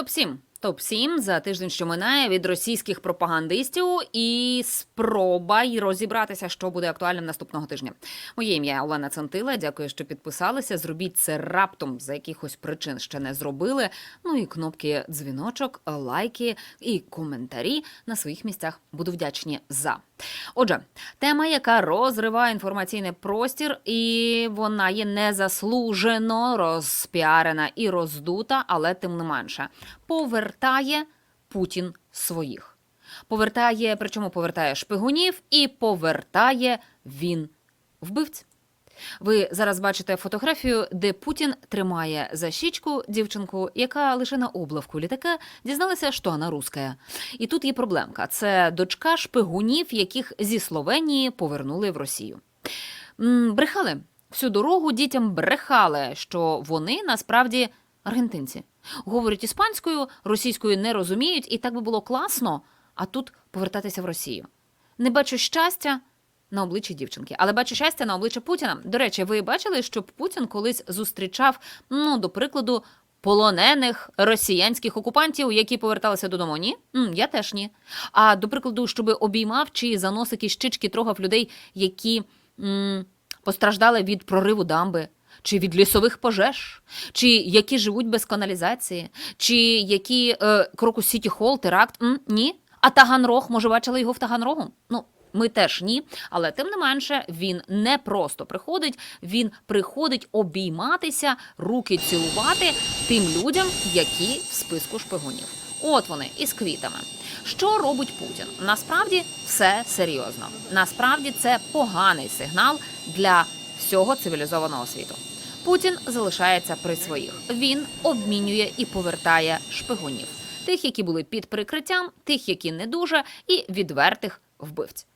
Топ 7 Топ 7 за тиждень, що минає від російських пропагандистів, і спроба й розібратися, що буде актуальним наступного тижня. Моє ім'я Олена Центила. Дякую, що підписалися. Зробіть це раптом за якихось причин ще не зробили. Ну і кнопки дзвіночок, лайки і коментарі на своїх місцях. Буду вдячні за. Отже, тема, яка розриває інформаційний простір, і вона є незаслужено розпіарена і роздута, але тим не менше повертає Путін своїх. Повертає, причому повертає шпигунів і повертає він вбивць. Ви зараз бачите фотографію, де Путін тримає за щічку дівчинку, яка лише на облавку літака дізналася, що вона руська. І тут є проблемка: це дочка шпигунів, яких зі Словенії повернули в Росію. Брехали всю дорогу дітям брехали, що вони насправді аргентинці. Говорять іспанською, російською не розуміють, і так би було класно, а тут повертатися в Росію. Не бачу щастя на обличчі дівчинки, але бачу щастя на обличчі Путіна. До речі, ви бачили, що Путін колись зустрічав, ну, до прикладу, полонених росіянських окупантів, які поверталися додому? Ні? М, я теж ні. А до прикладу, щоб обіймав чи за носики щички трогав людей, які м, постраждали від прориву дамби. Чи від лісових пожеж, чи які живуть без каналізації, чи які е, Крокус Сіті Холл, теракт? М, ні. А Таганрог, може, бачили його в Таганрогу? Ну, ми теж ні. Але тим не менше, він не просто приходить, він приходить обійматися, руки цілувати тим людям, які в списку шпигунів. От вони із квітами. Що робить Путін? Насправді все серйозно. Насправді це поганий сигнал для всього цивілізованого світу. Путін залишається при своїх. Він обмінює і повертає шпигунів, тих, які були під прикриттям, тих, які не дуже, і відвертих вбивць.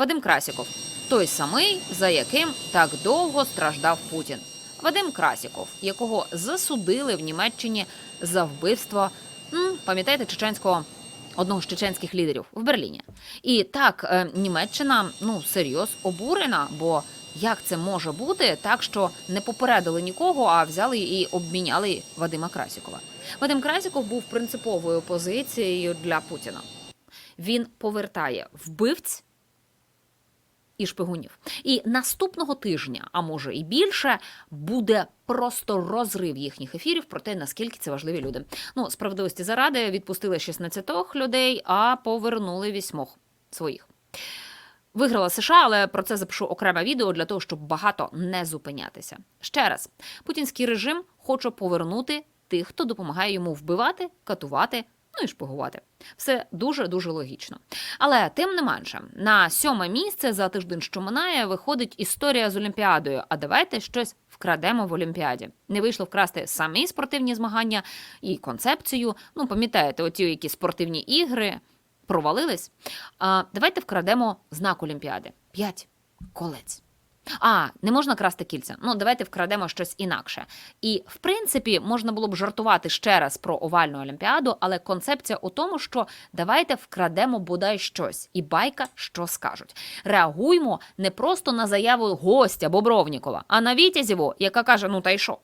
Вадим Красіков, той самий, за яким так довго страждав Путін. Вадим Красіков, якого засудили в Німеччині за вбивство, пам'ятаєте, чеченського одного з чеченських лідерів в Берліні. І так, е, Німеччина ну серйоз обурена, бо як це може бути так, що не попередили нікого, а взяли і обміняли Вадима Красікова. Вадим Красіков був принциповою позицією для Путіна. Він повертає вбивць і шпигунів. І наступного тижня, а може і більше, буде просто розрив їхніх ефірів про те, наскільки це важливі люди. Ну, справедливості заради відпустили 16 людей, а повернули вісьмох своїх. Виграла США, але про це запишу окреме відео для того, щоб багато не зупинятися. Ще раз, путінський режим хоче повернути тих, хто допомагає йому вбивати, катувати. Ну і шпигувати. Все дуже дуже логічно. Але тим не менше, на сьоме місце за тиждень, що минає, виходить історія з Олімпіадою. А давайте щось вкрадемо в Олімпіаді. Не вийшло вкрасти самі спортивні змагання і концепцію. Ну, пам'ятаєте, оті які спортивні ігри провалились. А давайте вкрадемо знак Олімпіади. П'ять колець. А, не можна красти кільця. Ну, давайте вкрадемо щось інакше. І в принципі можна було б жартувати ще раз про овальну олімпіаду, але концепція у тому, що давайте вкрадемо бодай щось, і байка що скажуть. Реагуймо не просто на заяву гостя Бобровнікова, а на Вітязєву, яка каже: ну та й що?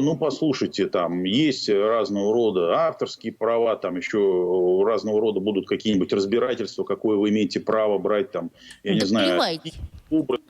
Ну, послушайте, там есть разного рода авторские права, там еще разного рода будут какие-нибудь разбирательства, какое вы имеете право брать, там, я не знаю, образ.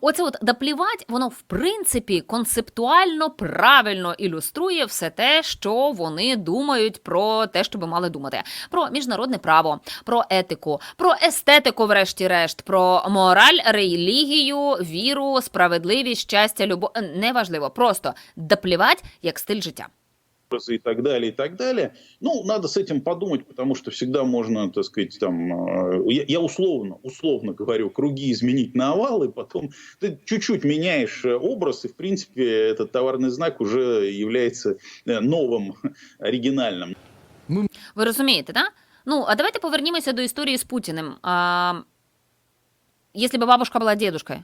Оце от доплівать, воно в принципі концептуально правильно ілюструє все те, що вони думають про те, що би мали думати: про міжнародне право, про етику, про естетику, врешті-решт, про мораль, релігію, віру, справедливість, щастя, любов. Неважливо, просто доплівать як стиль життя. образы и так далее, и так далее. Ну, надо с этим подумать, потому что всегда можно, так сказать, там, э, я, я условно, условно говорю, круги изменить на овал, и потом ты чуть-чуть меняешь э, образ, и, в принципе, этот товарный знак уже является э, новым, оригинальным. Ви розумієте, да? Ну, а давайте повернімося до історії з Путіним. А, якщо б бабушка була дідушкою.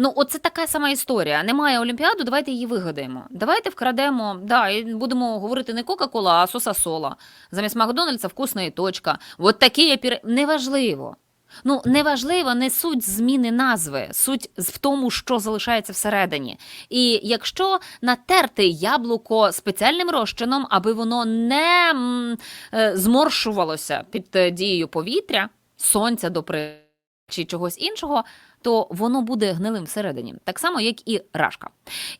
Ну, оце така сама історія. Немає Олімпіаду, давайте її вигадаємо. Давайте вкрадемо, да, і будемо говорити не Кока-Кола, а Соса-Сола. Замість Макдональдса вкусна і точка. От такі піре... Неважливо. Ну, неважливо, не суть зміни назви, суть в тому, що залишається всередині. І якщо натерти яблуко спеціальним розчином, аби воно не е, зморшувалося під е, дією повітря, сонця до при чи чогось іншого, то воно буде гнилим всередині, так само як і рашка.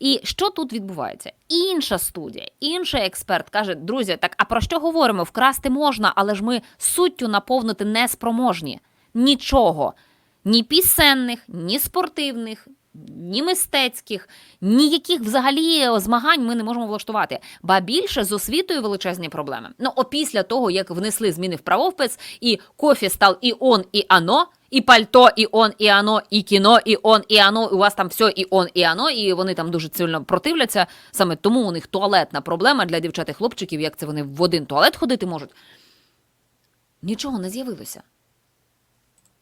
І що тут відбувається? Інша студія, інший експерт каже: друзі, так а про що говоримо? Вкрасти можна, але ж ми суттю наповнити не спроможні. Нічого. Ні пісенних, ні спортивних, ні мистецьких, ніяких взагалі змагань ми не можемо влаштувати. Ба більше з освітою величезні проблеми. Ну, опісля того, як внесли зміни в правопис, і кофі став і он, і ано, і пальто, і он, і ано, і кіно, і он, і ано, у вас там все і он, і ано, і вони там дуже сильно противляться. Саме тому у них туалетна проблема для дівчат і хлопчиків, як це вони в один туалет ходити можуть. Нічого не з'явилося.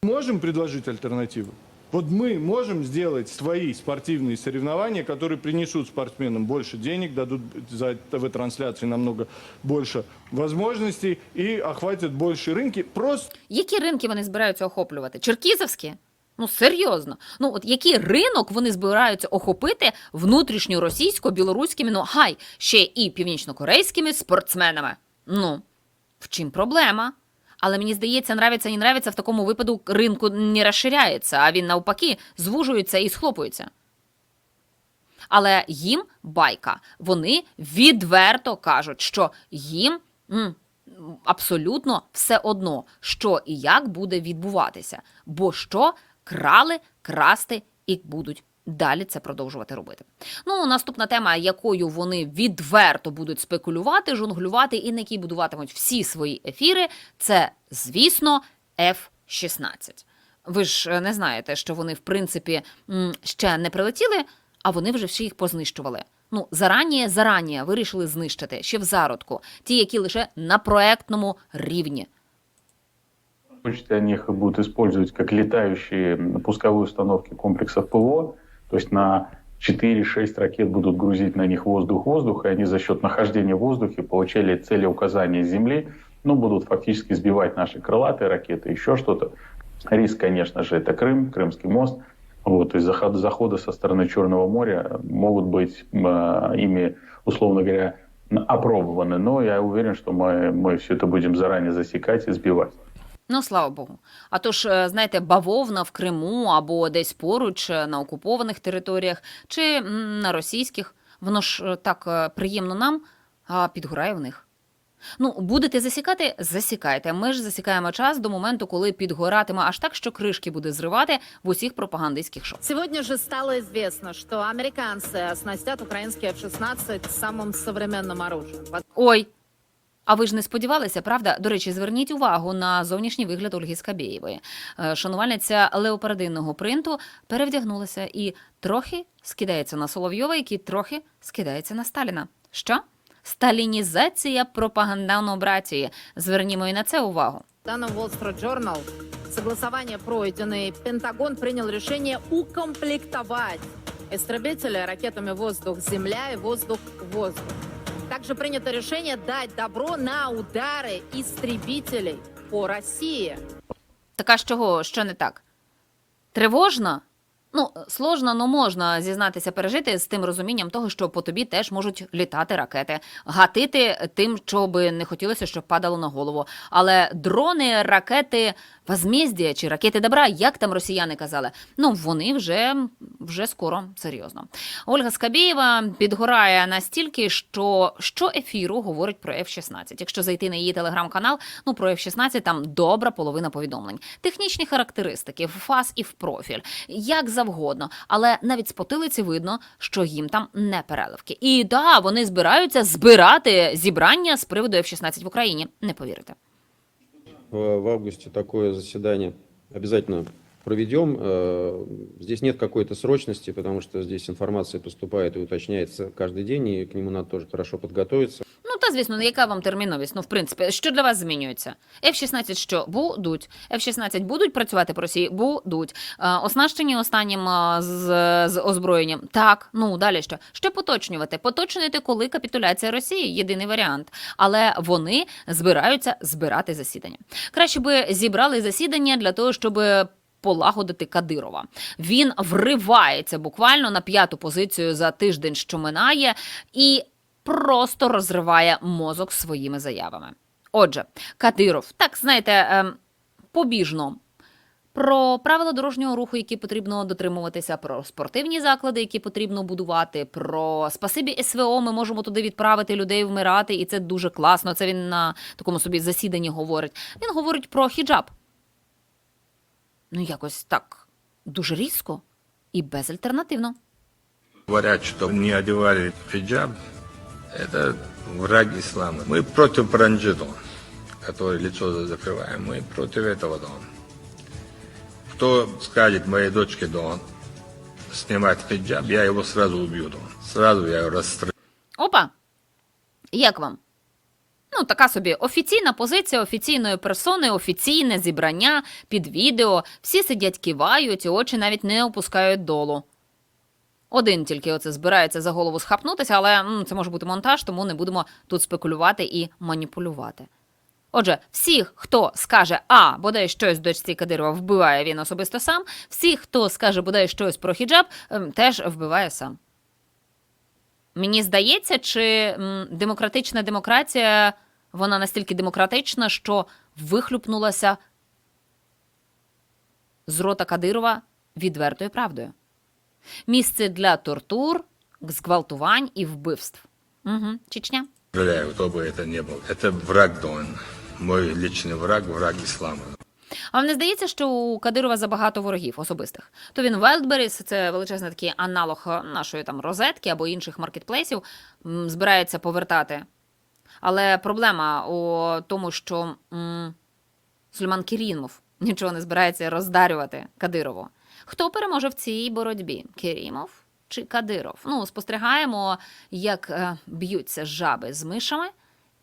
Можемо предложити альтернативу? Вот мы можем сделать свои спортивные соревнования, которые принесут спортсменам больше денег, дадут за ТВ-трансляции намного больше возможностей и охватят больше рынки. Просто Які ринки вони збираються охоплювати? Черкізовські? Ну серйозно. Ну от який ринок вони збираються охопити внутрішньоросійсько-білоруськими, ну хай ще і північнокорейськими спортсменами? Ну в чим проблема? Але мені здається, нравиться, не нравиться, в такому випадку ринку не розширяється, а він навпаки звужується і схлопується. Але їм байка. Вони відверто кажуть, що їм м, абсолютно все одно, що і як буде відбуватися. Бо що крали, красти і будуть далі це продовжувати робити. Ну, наступна тема, якою вони відверто будуть спекулювати, жонглювати і на якій будуватимуть всі свої ефіри, це, звісно, F-16. Ви ж е, не знаєте, що вони, в принципі, ще не прилетіли, а вони вже всі їх познищували. Ну, зарані, зарані вирішили знищити ще в зародку, ті, які лише на проектному рівні. Почте они их будут использовать как летающие пусковые установки комплексов ПВО. То есть на 4-6 ракет будут грузить на них воздух-воздух, и они за счет нахождения в воздухе получали целеуказания с Земли, ну, будут фактически сбивать наши крылатые ракеты, еще что-то. Риск, конечно же, это Крым, Крымский мост. Вот, то есть заход- заходы со стороны Черного моря могут быть э, ими, условно говоря, опробованы. Но я уверен, что мы, мы все это будем заранее засекать и сбивать. Ну, слава Богу. А то ж, е, знаєте, бавовна в Криму або десь поруч е, на окупованих територіях чи м, на російських, воно ж е, так е, приємно нам, а підгорає в них. Ну, будете засікати, засікайте. Ми ж засікаємо час до моменту, коли підгоратиме аж так, що кришки буде зривати в усіх пропагандистських шоу. Сегодня же стало известно, что американцы оснастят украинские F-16 самым современным оружием. В Ой. А ви ж не сподівалися, правда? До речі, зверніть увагу на зовнішній вигляд Ольги Скабєєвої. Е, Шанувальниця леопардинного принту перевдягнулася і трохи скидається на Соловйова, який трохи скидається на Сталіна. Що? Сталінізація пропагандавної братії. Звернімо і на це увагу. данном Wall Street Journal согласование пройденное. Пентагон принял решение укомплектовать истребители ракетами воздух-земля и воздух-воздух. Также принято решение дать добро на удары истребителей по России. Так а з чого? Що не так? Тривожно? Ну, сложно, но можна зізнатися, пережити з тим розумінням того, що по тобі теж можуть літати ракети, гатити тим, що би не хотілося, щоб падало на голову. Але дрони, ракети возмездія чи ракети добра, як там росіяни казали, ну вони вже, вже скоро серйозно. Ольга Скабєєва підгорає настільки, що що ефіру говорить про F-16. Якщо зайти на її телеграм-канал, ну про F-16 там добра половина повідомлень. Технічні характеристики, в фас і в профіль, як завгодно. Але навіть з потилиці видно, що їм там не переливки. І да, вони збираються збирати зібрання з приводу F-16 в Україні. Не повірите. В августе такое заседание обязательно проведем. Э, Здесь нет какой-то срочности, потому что здесь информация поступает и уточняется каждый день, и к нему надо тоже хорошо подготовиться. Та звісно, ну, яка вам терміновість? Ну, в принципі, що для вас змінюється? F-16 що? Будуть. F-16 будуть працювати по Росії? Будуть. Оснащені останнім з, з озброєнням? Так. Ну, далі що? Що поточнювати? Поточнювати, коли капітуляція Росії? Єдиний варіант. Але вони збираються збирати засідання. Краще би зібрали засідання для того, щоб полагодити Кадирова. Він вривається буквально на п'яту позицію за тиждень, що минає, і просто розриває мозок своїми заявами. Отже, Кадиров, так знаєте, ем, побіжно. Про правила дорожнього руху, які потрібно дотримуватися, про спортивні заклади, які потрібно будувати, про спасибі СВО. Ми можемо туди відправити людей вмирати, і це дуже класно. Це він на такому собі засіданні говорить. Він говорить про хіджаб. Ну, якось так дуже різко і безальтернативно. Говорят, что не одевали хиджаб, это враг ислама. Мы против Паранджидо, который лицо закрываем. Мы против этого Дон. Кто скажет моей дочке Дон снимать хиджаб, я его сразу убью Дон. Сразу я его расстреляю. Опа! Як вам? Ну, така собі офіційна позиція офіційної персони, офіційне зібрання під відео. Всі сидять, кивають, і очі навіть не опускають долу. Один тільки оце збирається за голову схапнутися, але це може бути монтаж, тому не будемо тут спекулювати і маніпулювати. Отже, всіх, хто скаже А, бодай щось дочці Кадирова вбиває він особисто сам, всіх, хто скаже бодай щось про хіджаб, ем, теж вбиває сам. Мені здається, чи демократична демократія вона настільки демократична, що вихлюпнулася з рота Кадирова відвертою правдою Місце для тортур, зґвалтувань і вбивств. Угу. Чечня. Кто бы это ни был. Это враг Дон. Мой личный враг, враг ислама. А вам не здається, що у Кадирова забагато ворогів особистих? То він Wildberries, це величезний такий аналог е, нашої там розетки або інших маркетплейсів, м, збирається повертати. Але проблема у тому, що м, Сульман Кірімов нічого не збирається роздарювати Кадирову. Хто переможе в цій боротьбі? Керімов чи Кадиров? Ну, спостерігаємо, як е, б'ються жаби з мишами,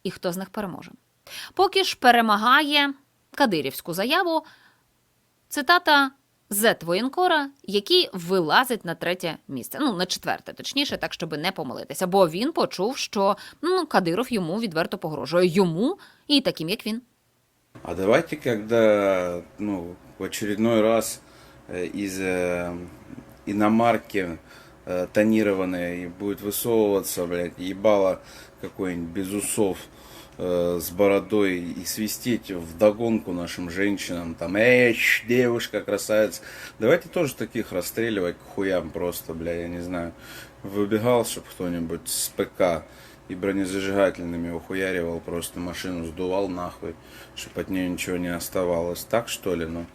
і хто з них переможе. Поки ж перемагає кадирівську заяву цитата Зет воєнкора, який вилазить на третє місце. Ну, на четверте, точніше, так, щоб не помилитися. Бо він почув, що ну, Кадиров йому відверто погрожує. Йому і таким, як він. А давайте, когда ну, в очередной раз из э, иномарки э, тонированной будет высовываться, блядь, ебало какой-нибудь без усов э, с бородой и свистеть в догонку нашим женщинам, там, эй, девушка, красавица. Давайте тоже таких расстреливать к хуям просто, бля, я не знаю. Выбегал, чтобы кто-нибудь с ПК и бронезажигательными ухуяривал, просто машину сдувал нахуй, чтобы от нее ничего не оставалось. Так что ли, ну?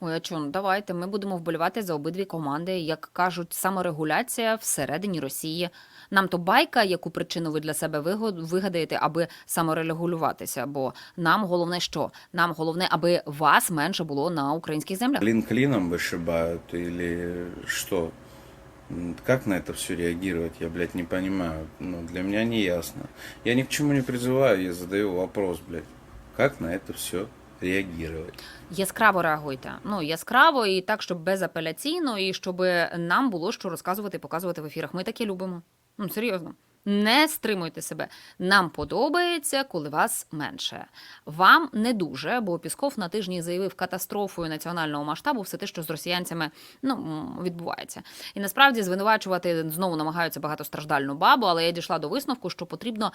Ой, а чому? Давайте ми будемо вболівати за обидві команди. Як кажуть, саморегуляція всередині Росії. Нам то байка, яку причину ви для себе виго- вигадаєте, аби саморегулюватися. Бо нам головне що? Нам головне, аби вас менше було на українських землях. Клин клином вышибают или что? М, Как на это все реагировать, я, блядь, не понимаю. Ну, для меня не ясно. Я ни к чему не призываю, я задаю вопрос, блядь. Как на это все реагировать? Яскраво реагуйте. Ну яскраво і так, щоб безапеляційно, і щоб нам було що розказувати показувати в ефірах. Ми таке любимо. Ну серйозно. Не стримуйте себе. Нам подобається, коли вас менше. Вам не дуже, бо Пісков на тижні заявив катастрофою національного масштабу все те, що з росіянцями ну, відбувається. І насправді звинувачувати знову намагаються багатостраждальну бабу, але я дійшла до висновку, що потрібно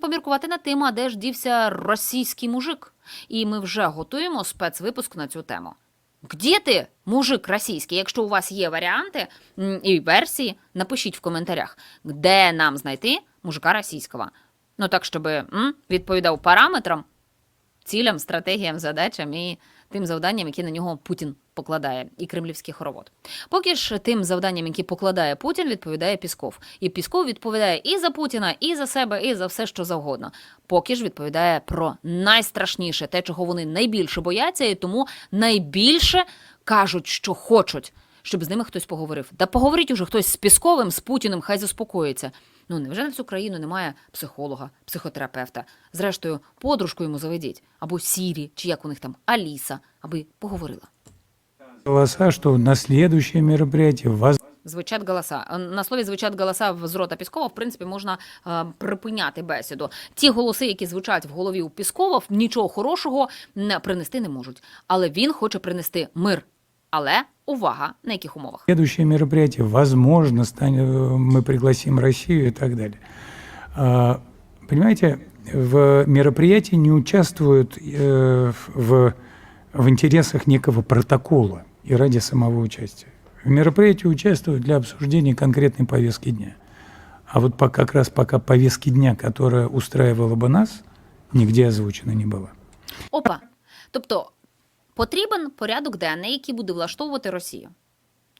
поміркувати над тим, а де ж дівся російський мужик. І ми вже готуємо спецвипуск на цю тему. Где ти, мужик російський? Якщо у вас є варіанти і версії, напишіть в коментарях, де нам знайти мужика російського. Ну так, щоб м, відповідав параметрам, цілям, стратегіям, задачам і тим завданням, які на нього Путін покладає, і кремлівський хоровод. Поки ж тим завданням, які покладає Путін, відповідає Пісков. І Пісков відповідає і за Путіна, і за себе, і за все, що завгодно. Поки ж відповідає про найстрашніше, те, чого вони найбільше бояться, і тому найбільше кажуть, що хочуть, щоб з ними хтось поговорив. Та поговоріть уже хтось з Пісковим, з Путіним, хай заспокоїться. Ну невже на всю країну немає психолога, психотерапевта? Зрештою, подружку йому заведіть або Сірі, чи як у них там Аліса, аби поговорила. голоса, что на следующее мероприятие вас Звучать голоса. На слові звучать голоса з рота Піскова, в принципі, можна е, припиняти бесіду. Ті голоси, які звучать в голові у Піскова, нічого хорошого не принести не можуть. Але він хоче принести мир. Але увага, на яких умовах? следующее мероприятие, возможно, станет, мы пригласим Россию и так далее. А, Понимаете, в мероприятии не участвуют э, в, в интересах некого протокола и ради самого участия. В мероприятии участвуют для обсуждения конкретной повестки дня. А вот по, как раз пока повестки дня, которая устраивала бы нас, нигде озвучена не была. Опа. Тобто потрібен порядок денний, який буде влаштовувати Росію.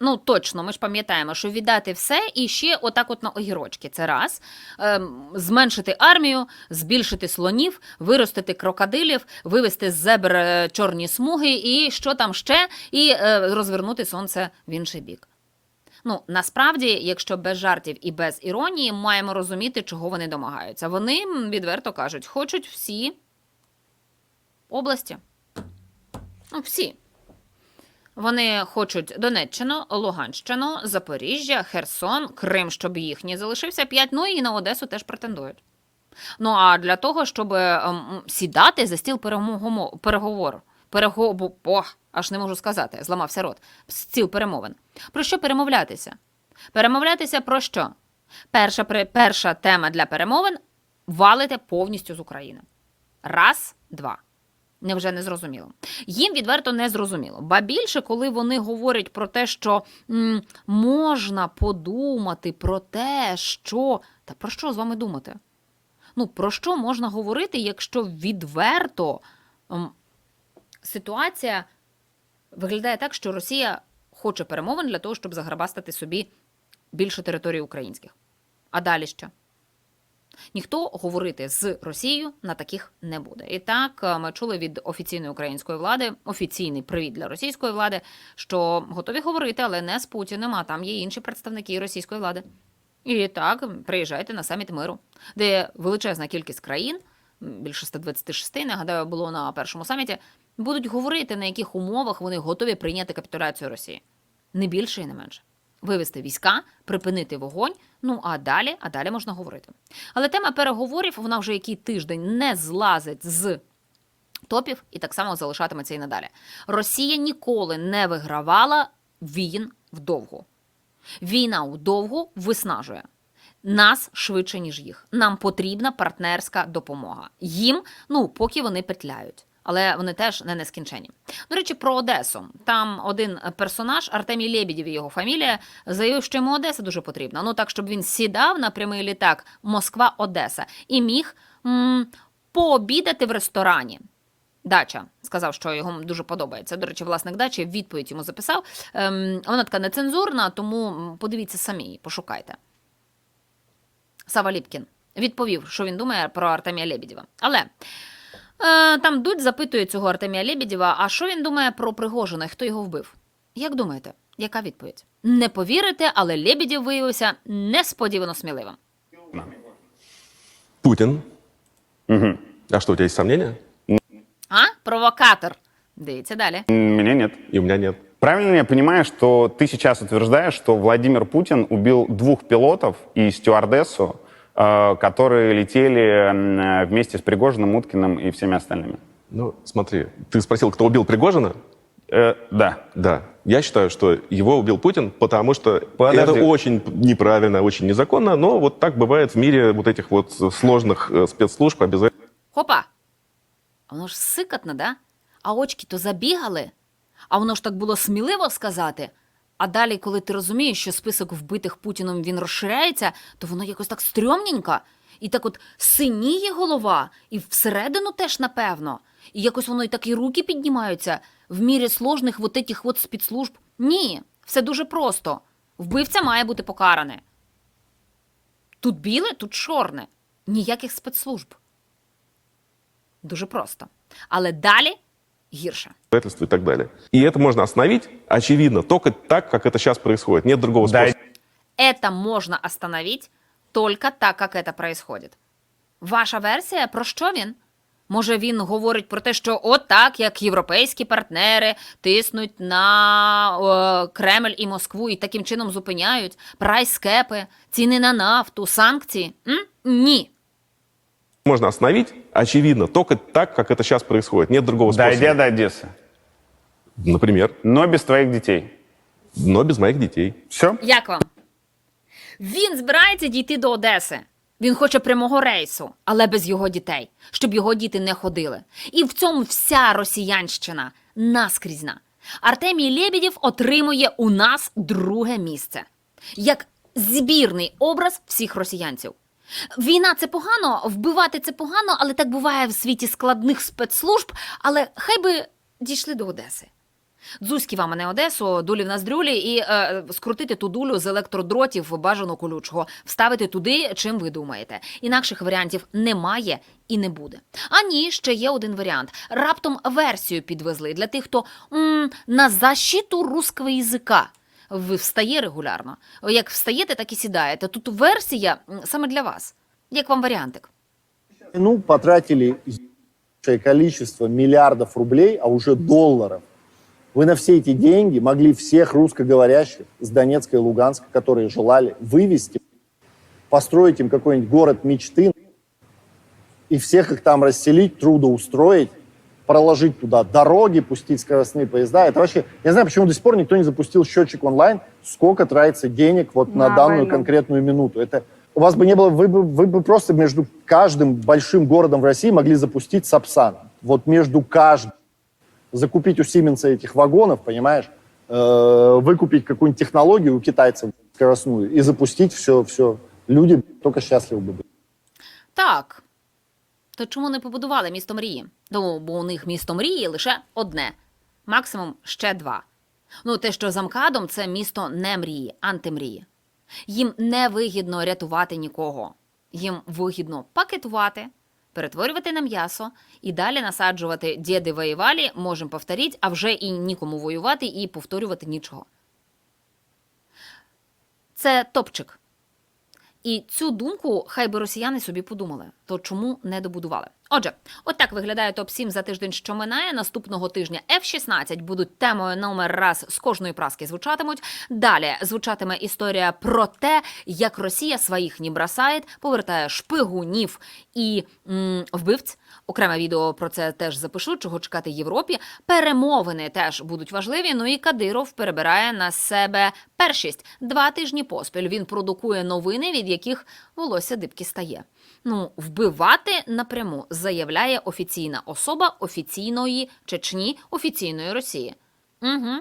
Ну точно, ми ж пам'ятаємо, що віддати все і ще отак, от на огірочки. Це раз ем, зменшити армію, збільшити слонів, виростити крокодилів, вивести з зебр е, чорні смуги, і що там ще, і е, розвернути сонце в інший бік. Ну насправді, якщо без жартів і без іронії, маємо розуміти, чого вони домагаються. Вони відверто кажуть, хочуть всі області. Всі. Вони хочуть Донеччину, Луганщину, Запоріжжя, Херсон, Крим, щоб їхній залишився п'ять, ну і на Одесу теж претендують. Ну а для того, щоб ем, сідати за стіл переговору, перего... Ох, аж не можу сказати, зламався рот. Стіл перемовин. Про що перемовлятися? Перемовлятися про що? Перша, перша тема для перемовин валите повністю з України. Раз, два. Невже не зрозуміло? Їм відверто не зрозуміло. Ба більше, коли вони говорять про те, що м, можна подумати про те, що. Та про що з вами думати? Ну, про що можна говорити, якщо відверто м, ситуація виглядає так, що Росія хоче перемовин для того, щоб заграбастати собі більше територій українських. А далі що? Ніхто говорити з Росією на таких не буде. І так е, ми чули від офіційної української влади офіційний привіт для російської влади, що готові говорити, але не з Путіним, а там є інші представники російської влади. І так, приїжджайте на саміт миру, де величезна кількість країн, більше 126, нагадаю, було на першому саміті, будуть говорити, на яких умовах вони готові прийняти капітуляцію Росії. Не більше і не менше. Вивести війська, припинити вогонь. Ну а далі, а далі можна говорити. Але тема переговорів вона вже який тиждень не злазить з топів і так само залишатиметься і надалі. Росія ніколи не вигравала війн вдовгу. Війна вдовгу виснажує. Нас швидше, ніж їх. Нам потрібна партнерська допомога. Їм, ну, поки вони петляють. Але вони теж не нескінчені. До речі, про Одесу. Там один персонаж, Артемій Лебідєв, його фамілія, заявив, що йому Одеса дуже потрібна. Ну так, щоб він сідав на прямий літак Москва-Одеса і міг м- пообідати в ресторані. Дача сказав, що йому дуже подобається. До речі, власник дачі відповідь йому записав. Ем, вона така нецензурна, тому подивіться самі, пошукайте. Сава Ліпкін відповів, що він думає про Артемія Лебедєва. Але там Дудь запитує цього Артемія Лебедєва, а що він думає про Пригожина, хто його вбив? Як думаєте, яка відповідь? Не повірите, але Лебедєв виявився несподівано сміливим. Путин. А что, у тебя есть сомнения? А? Провокатор. Дивіться далі. Меня нет. И у меня нет. Правильно я понимаю, что ты сейчас утверждаешь, что Владимир Путин убил двух пилотов и стюардессу, которые летели м, вместе с Пригожиным, Уткиным и всеми остальными? Ну, смотри, ты спросил, кто убил Пригожина? Э, да. Да. Я считаю, что его убил Путин, потому что Подожди. это очень неправильно, очень незаконно, но вот так бывает в мире вот этих вот сложных э, спецслужб обязательно. Хопа! А воно ж сикатне, да? А очки то забігали. А воно ж так було сміливо сказати. А далі, коли ти розумієш, що список вбитих Путіном він розширяється, то воно якось так стрьомненько. І так от синіє голова, і всередину теж, напевно. І якось воно і так і руки піднімаються в мірі сложних вот этих от спецслужб. Ні, все дуже просто. Вбивця має бути покараний. Тут біле, тут чорне. Ніяких спецслужб. Дуже просто. Але далі гірше. и так далее. И это можно остановить, очевидно, только так, как это сейчас происходит. Нет другого Да, способа. Это можно остановить только так, как это происходит. Ваша версія про що він? Може, він говорить про те, що от так, як європейські партнери тиснуть на е, Кремль і Москву і таким чином зупиняють прайскепи, ціни на нафту, санкції? М? Ні. Можно остановить, очевидно, только так, как это сейчас происходит. Нет другого способа. Дойдя до Одессы. Например, Но без твоих детей. но без моих детей. Все? Як вам? Він збирається дійти до Одеси. Він хоче прямого рейсу, але без його дітей, щоб його діти не ходили. І в цьому вся росіянщина наскрізна. Артемій Лебедєв отримує у нас друге місце як збірний образ всіх росіянців. Війна це погано, вбивати це погано, але так буває в світі складних спецслужб. Але хай би дійшли до Одеси. Дзузькі вам, не Одесу, дулі в нас дрюлі, і е, скрутити ту дулю з електродротів бажано колючого, вставити туди, чим ви думаєте. Інакших варіантів немає і не буде. А ні, ще є один варіант. Раптом версію підвезли для тих, хто м, на защиту русского язика Ви встає регулярно. Як встаєте, так і сідаєте. Тут версія м, саме для вас. Як вам варіантик? Ну, потратили большее количество миллиардов рублей, а уже долларов. Вы на все эти деньги могли всех русскоговорящих с Донецка и Луганска, которые желали, вывести, построить им какой-нибудь город мечты и всех их там расселить, трудоустроить, проложить туда дороги, пустить скоростные поезда. Это вообще... Я не знаю, почему до сих пор никто не запустил счетчик онлайн, сколько тратится денег вот на данную конкретную минуту. Это у вас бы не было, вы бы, вы бы просто между каждым большим городом в России могли запустить Сапсан. Вот между каждым. Закупить у Сименса этих вагонов, понимаешь, э, выкупить какую-нибудь технологию у китайцев скоростную и запустить все, все. Люди только счастливы бы были. Так. То чому не побудували місто мрії? Ну, бо у них місто мрії лише одне, максимум ще два. Ну, те, що за МКАДом, це місто не мрії, антимрії. Їм не вигідно рятувати нікого. Їм вигідно пакетувати, перетворювати на м'ясо і далі насаджувати діди воювали, можемо повторити, а вже і нікому воювати і повторювати нічого. Це топчик. І цю думку хай би росіяни собі подумали, то чому не добудували? Отже, от так виглядає топ 7 за тиждень, що минає. Наступного тижня F-16 будуть темою номер раз з кожної праски звучатимуть. Далі звучатиме історія про те, як Росія своїх не бросає, повертає шпигунів і м, вбивць. Окреме відео про це теж запишу, чого чекати Європі. Перемовини теж будуть важливі. Ну і Кадиров перебирає на себе першість два тижні поспіль. Він продукує новини, від яких волосся дибки стає. Ну, вбивати напряму заявляє офіційна особа офіційної Чечні, офіційної Росії. Угу.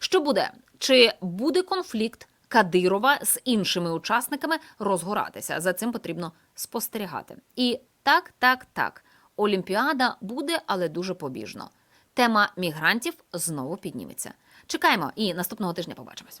Що буде? Чи буде конфлікт Кадирова з іншими учасниками розгоратися? За цим потрібно спостерігати. І так, так, так. Олімпіада буде, але дуже побіжно. Тема мігрантів знову підніметься. Чекаємо і наступного тижня побачимось.